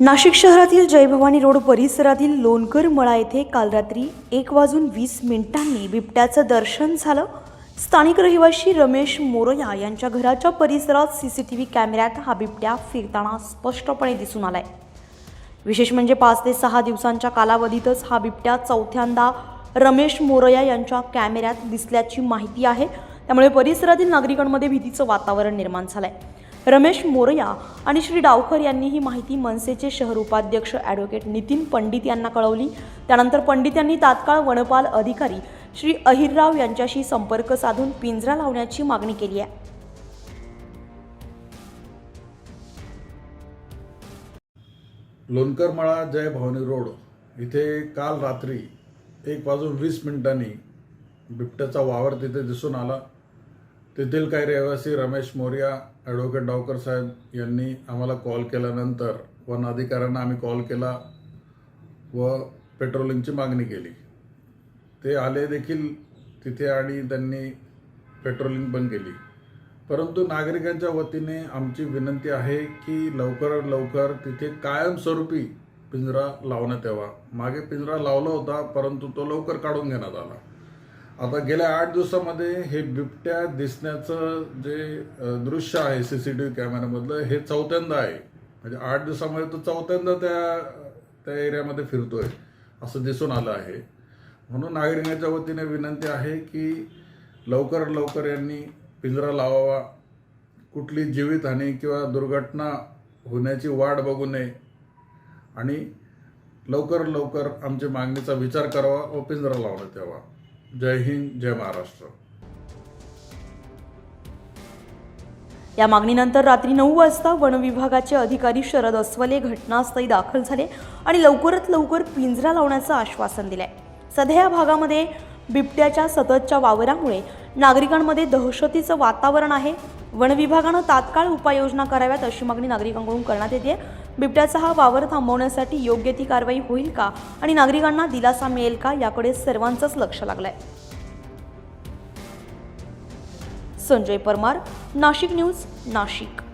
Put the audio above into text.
नाशिक शहरातील जयभवानी रोड परिसरातील लोणकर मळा येथे काल रात्री एक वाजून वीस मिनिटांनी बिबट्याचं दर्शन झालं. स्थानिक रहिवासी रमेश मोरया यांच्या घराच्या परिसरात सी सी टी व्ही कॅमेऱ्यात हा बिबट्या फिरताना स्पष्टपणे दिसून आलाय. विशेष म्हणजे पाच ते सहा दिवसांच्या कालावधीतच हा बिबट्या चौथ्यांदा रमेश मोरया यांच्या कॅमेऱ्यात दिसल्याची माहिती आहे. त्यामुळे परिसरातील नागरिकांमध्ये भीतीचं वातावरण निर्माण झालं आहे रमेश मोरया आणि श्री डावकर यांनी ही माहिती मनसेचे शहर उपाध्यक्ष ॲडव्होकेट नितीन पंडित यांना कळवली. त्यानंतर पंडित यांनी तात्काळ वनपाल अधिकारी श्री अहिरराव यांच्याशी संपर्क साधून पिंजरा लावण्याची मागणी केली आहे. लोणकरमळा जय भवानी रोड. इथे काल रात्री एक वाजून वीस मिनिटांनी बिबट्याचा वावर तिथे दिसून आला. तेथील काही रहिवासी रमेश मोर्या ॲडव्होकेट डावकर साहेब यांनी आम्हाला कॉल केल्यानंतर वन अधिकाऱ्यांना आम्ही कॉल केला व पेट्रोलिंगची मागणी केली. ते आले देखील तिथे आणि त्यांनी पेट्रोलिंग पण केली. परंतु नागरिकांच्या वतीने आमची विनंती आहे की लवकरात लवकर तिथे कायमस्वरूपी पिंजरा लावण्यात यावा. मागे पिंजरा लावला होता परंतु तो लवकर काढून घेण्यात आला. आता गेल्या आठ दिवसामध्ये हे बिबट्या दिसण्याचं जे दृश्य आहे सी सी टी व्ही कॅमेऱ्यामधलं हे चौथ्यांदा आहे. म्हणजे आठ दिवसामध्ये तो चौथ्यांदा त्या त्या एरियामध्ये फिरतोय असं दिसून आलं आहे. म्हणून नागरिकांच्या वतीने विनंती आहे की लवकर लवकर यांनी पिंजरा लावावा. कुठली जीवितहानी किंवा दुर्घटना होण्याची वाट बघू नये. आणि लवकर लवकर आमच्या मागणीचा विचार करावा व पिंजरा लावण्यात यावा. जय हिंद जय महाराष्ट्र. या मागणीनंतर रात्री नऊ वाजता वन विभागाचे अधिकारी शरद अस्वले घटनास्थळी दाखल झाले आणि लवकरात लवकर पिंजरा लावण्याचं आश्वासन दिलंय. सध्या या भागामध्ये बिबट्याच्या सततच्या वावरामुळे नागरिकांमध्ये दहशतीचं वातावरण आहे. वन विभागानं तात्काळ उपाययोजना कराव्यात अशी मागणी नागरिकांकडून करण्यात येते बिबट्याचा हा वावर थांबवण्यासाठी योग्य ती कारवाई होईल का? आणि नागरिकांना दिलासा मिळेल का? याकडे सर्वांचंच लक्ष लागलंय. संजय परमार नाशिक न्यूज नाशिक.